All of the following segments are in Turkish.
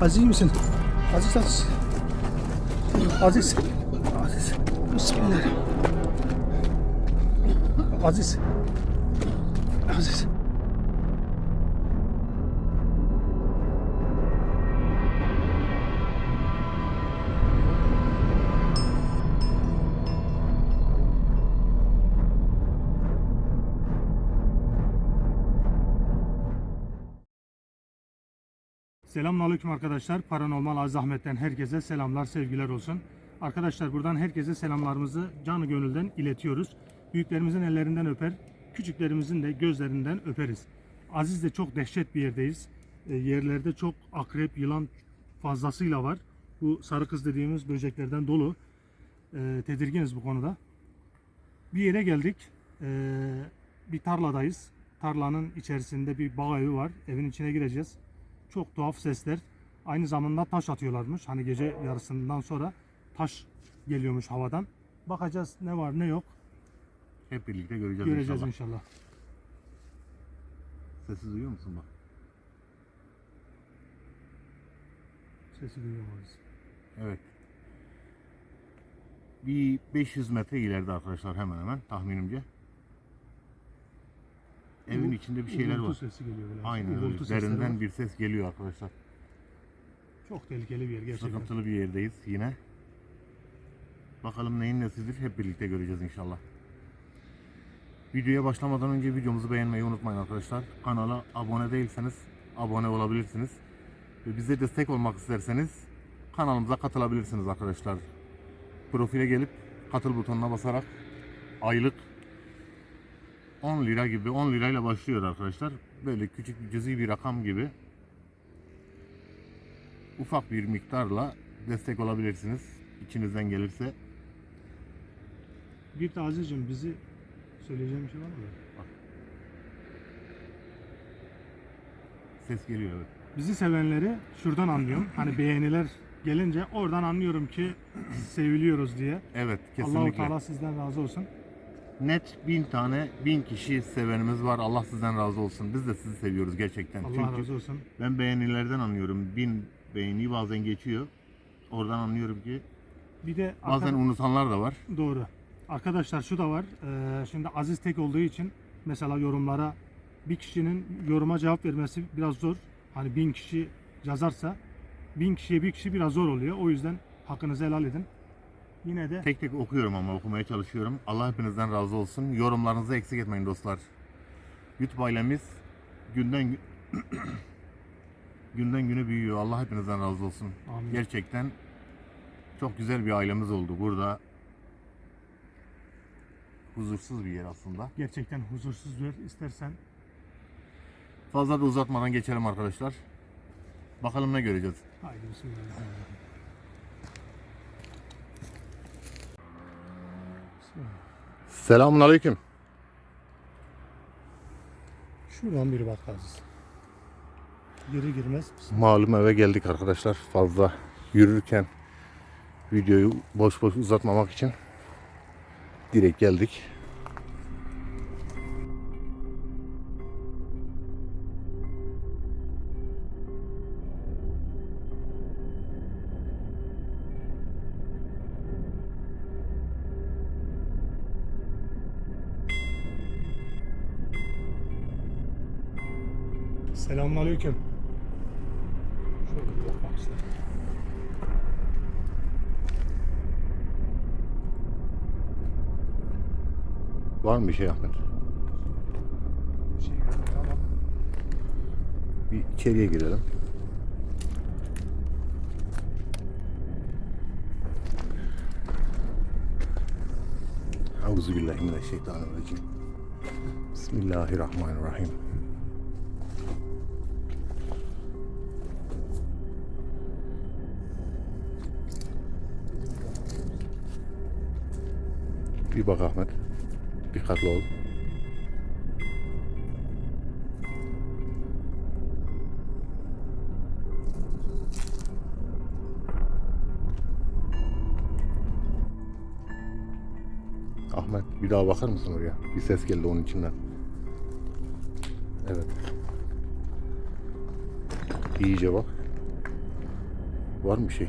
Aziz iyi misin? Aziz Aziz. Aziz. Aziz. Bismillahirrahmanirrahim. Aziz. Aziz. Selamünaleyküm arkadaşlar. Paranormal Aziz Ahmet'ten herkese selamlar, sevgiler olsun. Arkadaşlar buradan herkese selamlarımızı canı gönülden iletiyoruz. Büyüklerimizin ellerinden öper, küçüklerimizin de gözlerinden öperiz. Aziz de çok dehşet bir yerdeyiz. E, yerlerde çok akrep, yılan fazlasıyla var. Bu sarı kız dediğimiz böceklerden dolu. E, tedirginiz bu konuda. Bir yere geldik. E, bir tarladayız. Tarlanın içerisinde bir bağ evi var. Evin içine gireceğiz çok tuhaf sesler. Aynı zamanda taş atıyorlarmış. Hani gece yarısından sonra taş geliyormuş havadan. Bakacağız ne var ne yok. Hep birlikte göreceğiz, Göreceğiz inşallah. inşallah. Sesi duyuyor musun bak? Sesi duyuyoruz. Evet. Bir 500 metre ileride arkadaşlar hemen hemen tahminimce. Evin içinde bir şeyler var. sesi geliyor böyle. Aynen öyle. Sesleri Derinden var. bir ses geliyor arkadaşlar. Çok tehlikeli bir yer gerçekten. Sıkıntılı bir yerdeyiz yine. Bakalım neyin nesidir hep birlikte göreceğiz inşallah. Videoya başlamadan önce videomuzu beğenmeyi unutmayın arkadaşlar. Kanala abone değilseniz abone olabilirsiniz. Ve bize destek olmak isterseniz kanalımıza katılabilirsiniz arkadaşlar. Profile gelip katıl butonuna basarak aylık 10 lira gibi 10 lirayla başlıyor arkadaşlar. Böyle küçük cüzi bir rakam gibi ufak bir miktarla destek olabilirsiniz. İçinizden gelirse Bir de Aziz'cim bizi söyleyeceğim bir şey var mı? ses geliyor evet. Bizi sevenleri şuradan anlıyorum. Hani beğeniler gelince oradan anlıyorum ki seviliyoruz diye. Evet Allahu kesinlikle. Teala sizden razı olsun. Net bin tane bin kişi sevenimiz var. Allah sizden razı olsun. Biz de sizi seviyoruz gerçekten. Allah Çünkü razı olsun. ben beğenilerden anlıyorum. Bin beğeni bazen geçiyor. Oradan anlıyorum ki Bir de bazen arka- unutanlar da var. Doğru. Arkadaşlar şu da var. Ee, şimdi Aziz tek olduğu için mesela yorumlara bir kişinin yoruma cevap vermesi biraz zor. Hani bin kişi yazarsa bin kişiye bir kişi biraz zor oluyor. O yüzden hakkınızı helal edin. Yine de Tek tek okuyorum ama okumaya çalışıyorum. Allah hepinizden razı olsun. Yorumlarınızı eksik etmeyin dostlar. YouTube ailemiz günden gü- günden güne büyüyor. Allah hepinizden razı olsun. Amin. Gerçekten çok güzel bir ailemiz oldu. Burada huzursuz bir yer aslında. gerçekten huzursuz bir yer. İstersen Fazla da uzatmadan geçelim arkadaşlar. Bakalım ne göreceğiz. haydi bismillahirrahmanirrahim. Selamun aleyküm. Şuradan bir bak Aziz. Geri girmez. Malum eve geldik arkadaşlar. Fazla yürürken videoyu boş boş uzatmamak için direkt geldik. Selamünaleyküm. Şöyle bakmak istedim. Var mı bir şey Ahmet? Bir şey görmedim ama Bir içeriye girelim. Euzubillahimineşşeytanirracim. Bismillahirrahmanirrahim. Bir bak Ahmet. Dikkatli ol. Ahmet bir daha bakar mısın oraya? Bir ses geldi onun içinden. Evet. İyice bak. Var mı bir şey?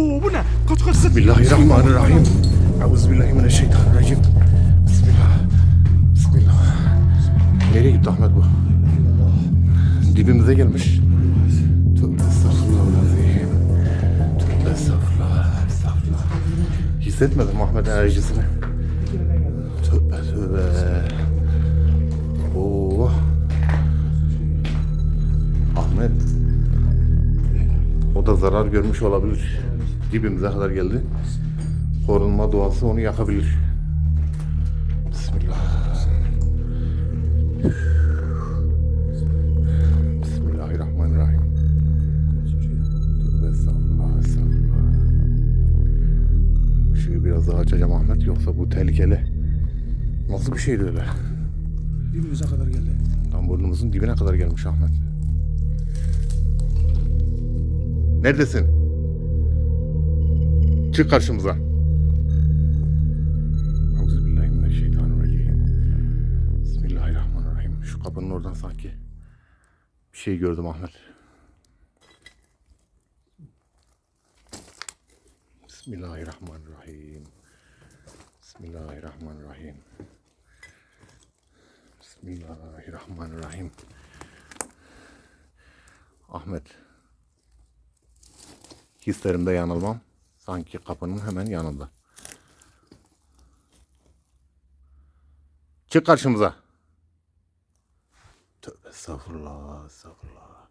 Abo bu ne? Kaç kaç sık. Bismillahirrahmanirrahim. Euzubillahimineşşeytanirracim. Bismillah. Bismillah. Nereye gitti Ahmet bu? Dibimize gelmiş. Tövbe estağfurullahalazim. Tövbe estağfurullah. Estağfurullah. Hissetmedim Ahmet enerjisini. Tövbe tövbe. Oo. Ahmet. O da zarar görmüş olabilir. Dibimize kadar geldi. Korunma duası onu yakabilir. Bismillah. Bismillahirrahmanirrahim. Tövbe estağfurullah, estağfurullah. Işığı biraz daha açacağım Ahmet yoksa bu tehlikeli. Nasıl bir şeydi öyle? Dibimize kadar geldi. Tam burnumuzun dibine kadar gelmiş Ahmet. Neredesin? Çık karşımıza. Bismillahirrahmanirrahim. Şu kapının oradan sanki bir şey gördüm Ahmet. Bismillahirrahmanirrahim. Bismillahirrahmanirrahim. Bismillahirrahmanirrahim. Ahmet. Hislerimde yanılmam. Sanki kapının hemen yanında. Çık karşımıza. Tövbe estağfurullah, estağfurullah.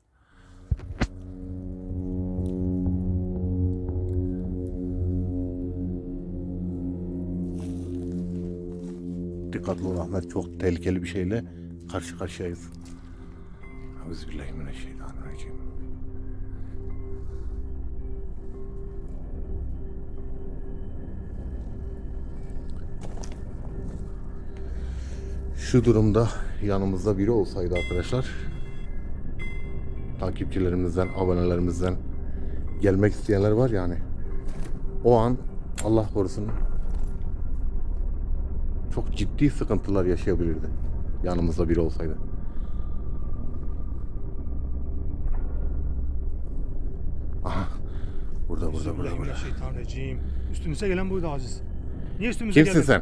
Dikkatli ol Ahmet. Çok tehlikeli bir şeyle karşı karşıyayız. Euzubillahimineşşeytanirracim. Şu durumda yanımızda biri olsaydı arkadaşlar takipçilerimizden, abonelerimizden gelmek isteyenler var yani. O an Allah korusun çok ciddi sıkıntılar yaşayabilirdi. Yanımızda biri olsaydı. Aha. Burada burada burada burada. Şeytanirracim. Üstümüze gelen buydu Aziz. Niye üstümüze Kimsin geldi? sen?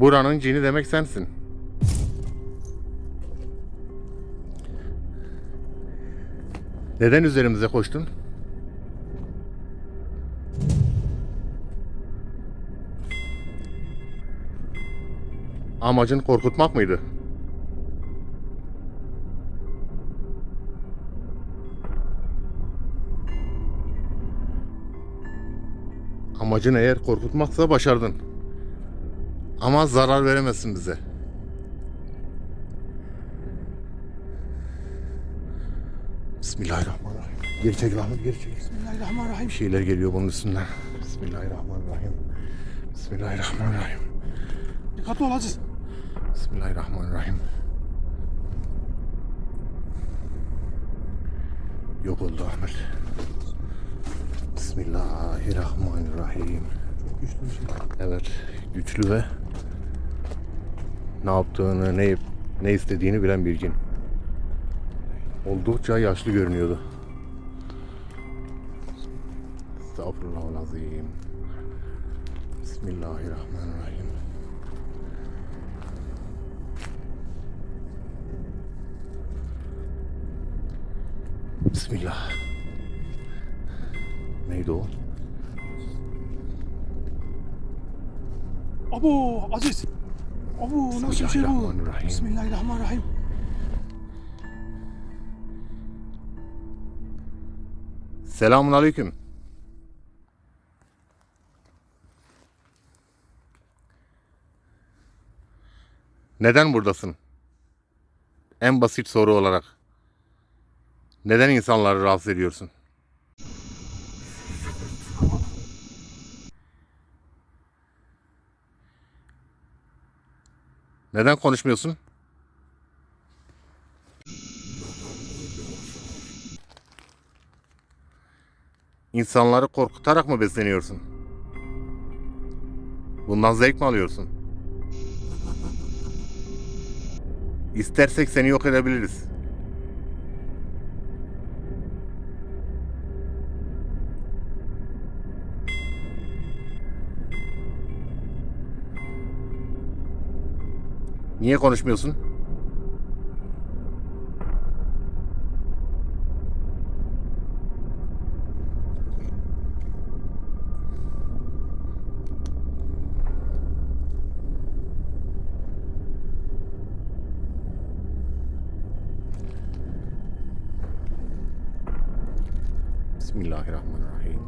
Buranın cini demek sensin. Neden üzerimize koştun? Amacın korkutmak mıydı? Amacın eğer korkutmaksa başardın. Ama zarar veremezsin bize. Bismillahirrahmanirrahim. Geri çekil Ahmet geri çekil. Bismillahirrahmanirrahim. Şeyler geliyor bunun üstünden. Bismillahirrahmanirrahim. Bismillahirrahmanirrahim. Dikkatli ol Aziz. Bismillahirrahmanirrahim. Yok oldu Ahmet. Bismillahirrahmanirrahim. Çok güçlü bir şey. Evet, güçlü ve ne yaptığını, ne ne istediğini bilen bir cin. Oldukça yaşlı görünüyordu. Estağfurullahalazim. Bismillahirrahmanirrahim. Bismillah. Neydi o? Abo Aziz. Abo nasıl bir şey bu? Bismillahirrahmanirrahim. Selamun aleyküm. Neden buradasın? En basit soru olarak. Neden insanları rahatsız ediyorsun? Neden konuşmuyorsun? İnsanları korkutarak mı besleniyorsun? Bundan zevk mi alıyorsun? İstersek seni yok edebiliriz. Niye konuşmuyorsun? Bismillahirrahmanirrahim.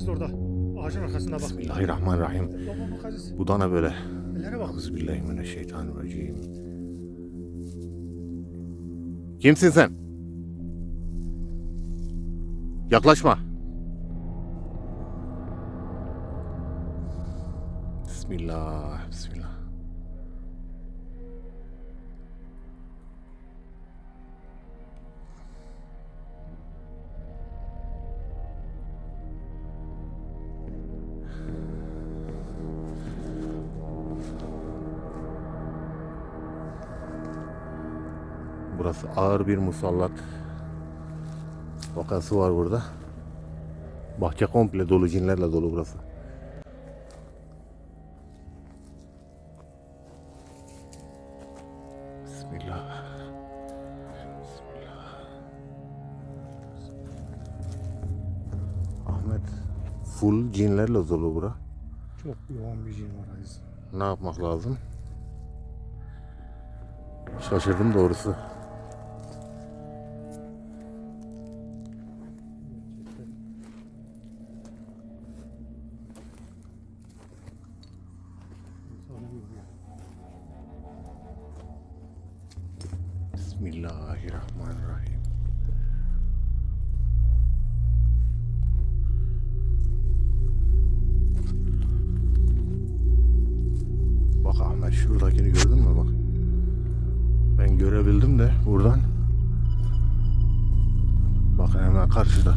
Aziz orada. Ağacın arkasında bak. Bismillahirrahmanirrahim. Baba bak Aziz. Bu da ne böyle? Ellere bak. Euzubillahimineşşeytanirracim. Kimsin sen? Yaklaşma. Bismillah, bismillah. Burası ağır bir musallat vakası var burada. Bahçe komple dolu cinlerle dolu burası. Bismillah. Ahmet full cinlerle dolu bura. Çok yoğun bir cin var Ne yapmak lazım? Şaşırdım doğrusu. Bismillahirrahmanirrahim. Bak Ahmet şuradakini gördün mü bak. Ben görebildim de buradan. Bakın hemen karşıda.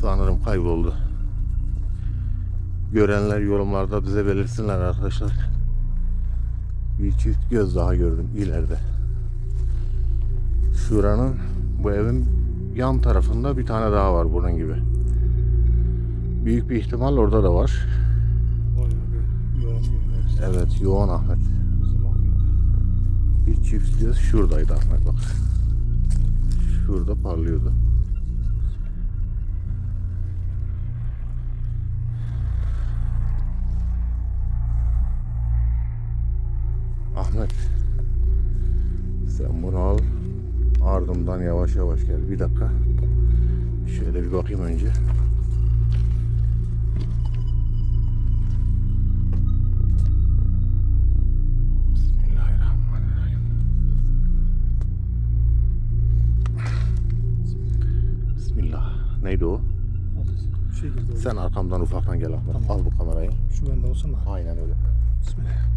Sanırım kayboldu. Görenler yorumlarda bize belirsinler arkadaşlar. Bir çift göz daha gördüm ileride. Şuranın bu evin yan tarafında bir tane daha var bunun gibi. Büyük bir ihtimal orada da var. Evet yoğun Ahmet. Bir çift göz şuradaydı Ahmet bak. Şurada parlıyordu. Ardımdan yavaş yavaş gel. Bir dakika. Şöyle bir bakayım önce. Bismillahirrahmanirrahim. Bismillah. Neydi o? Oldu. Sen arkamdan ufaktan gel Ahmet. Tamam. Al bu kamerayı. Şu bende olsun da. Aynen öyle. Bismillah.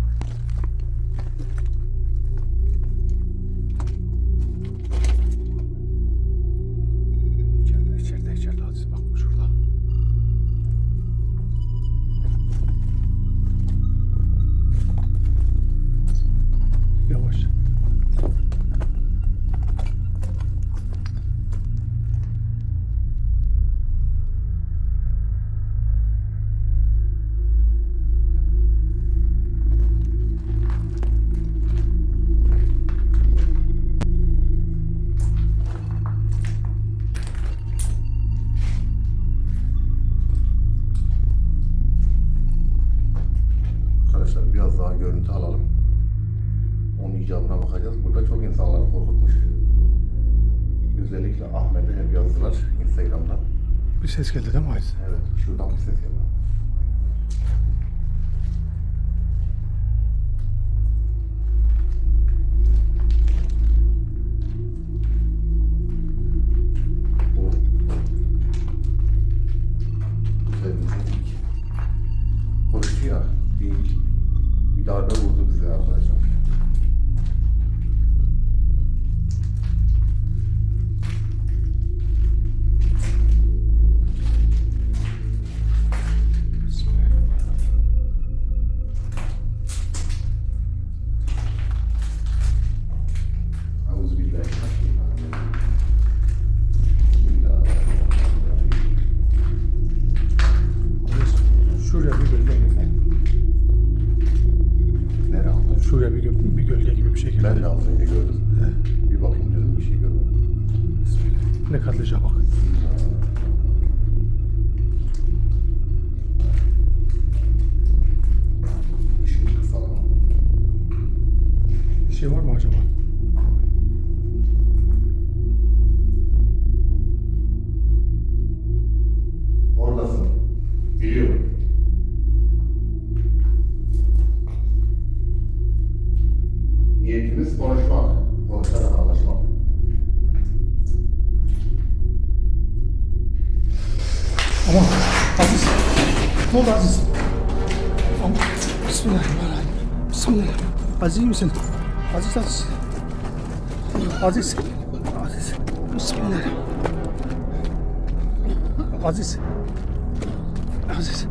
Evet, şuradan bir ses geldi. Az önce gördüm. Bir bakayım dedim bir şey görmedim. Bismillah. Ne katlıca bak. Bir şey var mı acaba? Bismillahirrahmanirrahim. Bismillah. Aziz iyi misin? Aziz Aziz. Aziz. Aziz. Bismillah. Aziz. Aziz.